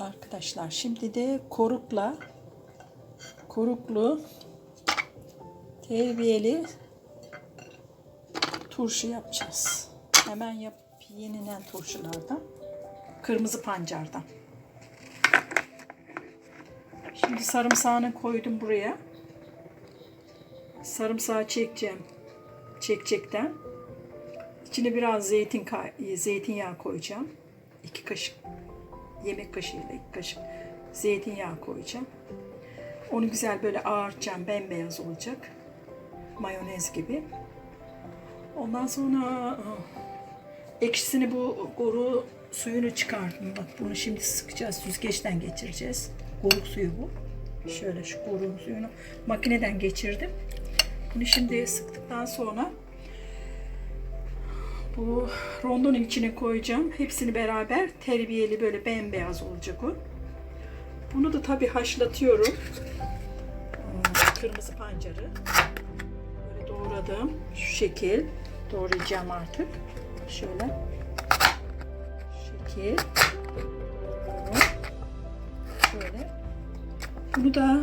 Arkadaşlar şimdi de korukla koruklu terbiyeli turşu yapacağız. Hemen yap yenilen turşulardan. Kırmızı pancardan. Şimdi sarımsağını koydum buraya. Sarımsağı çekeceğim. Çekçekten. İçine biraz zeytin zeytinyağı koyacağım. İki kaşık yemek kaşığıyla iki kaşık zeytinyağı koyacağım. Onu güzel böyle ağartacağım. Bembeyaz olacak. Mayonez gibi. Ondan sonra ıı, ekşisini bu goru suyunu çıkardım. Bak bunu şimdi sıkacağız. Süzgeçten geçireceğiz. Goruk suyu bu. Şöyle şu goruk suyunu makineden geçirdim. Bunu şimdi sıktıktan sonra bu rondonun içine koyacağım. Hepsini beraber terbiyeli böyle bembeyaz olacak o. Bunu da tabii haşlatıyorum. Hmm, Kırmızı pancarı. Böyle doğradım. Şu şekil. Doğrayacağım artık. Şöyle. Şekil. Şöyle. Bunu da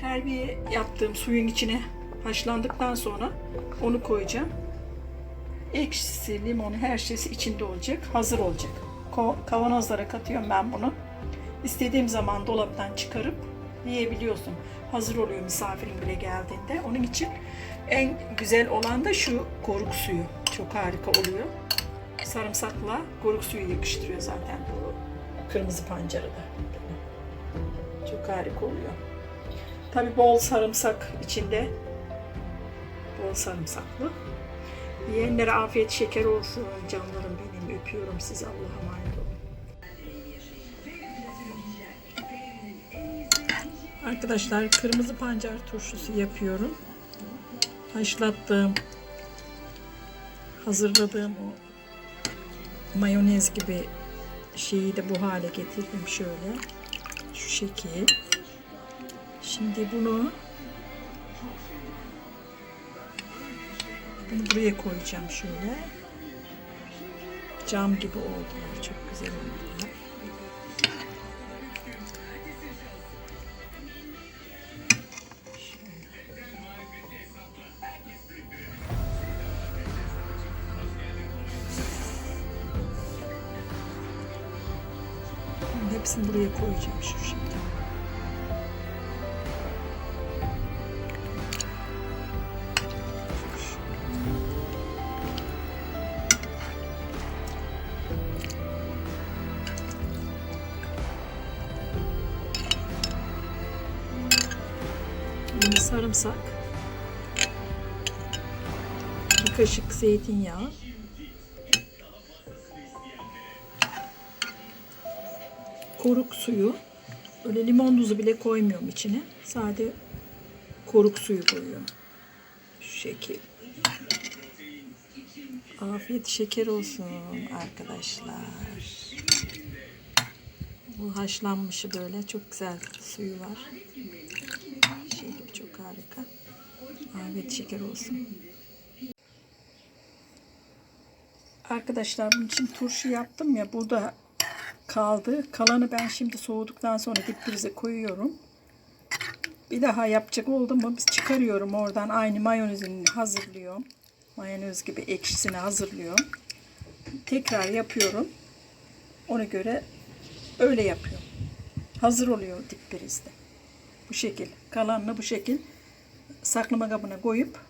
terbiye yaptığım suyun içine haşlandıktan sonra onu koyacağım. Ekşisi, limonu, her şeysi içinde olacak. Hazır olacak. Kavanozlara katıyorum ben bunu. İstediğim zaman dolaptan çıkarıp yiyebiliyorsun. Hazır oluyor misafirin bile geldiğinde. Onun için en güzel olan da şu koruk suyu. Çok harika oluyor. Sarımsakla koruk suyu yakıştırıyor zaten bu kırmızı pancarı da. Çok harika oluyor. Tabi bol sarımsak içinde. Bol sarımsaklı. Yiyenlere afiyet şeker olsun. Canlarım benim. Öpüyorum sizi. Allah'a emanet olun. Arkadaşlar kırmızı pancar turşusu yapıyorum. Haşlattığım, hazırladığım o mayonez gibi şeyi de bu hale getirdim şöyle. Şu şekil. Şimdi bunu bunu buraya koyacağım şöyle. Cam gibi oldular. Çok güzel oldular. Hepsini buraya koyacağım şu şekilde. Sarımsak. Bir kaşık zeytinyağı. Koruk suyu. Öyle limon tuzu bile koymuyorum içine. Sade koruk suyu koyuyorum. Şu şekil. Afiyet şeker olsun arkadaşlar. Bu haşlanmışı böyle çok güzel suyu var. Gibi çok harika. Afiyet şeker olsun. Arkadaşlar bunun için turşu yaptım ya burada kaldı. Kalanı ben şimdi soğuduktan sonra dip prize koyuyorum. Bir daha yapacak oldum mu biz çıkarıyorum oradan aynı mayonezini hazırlıyorum. Mayonez gibi ekşisini hazırlıyorum. Tekrar yapıyorum. Ona göre öyle yapıyorum. Hazır oluyor dip prizde. Bu şekil. Kalanını bu şekil saklama kabına koyup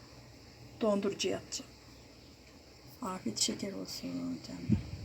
dondurucuya atacağım. Afiyet şeker olsun canlar.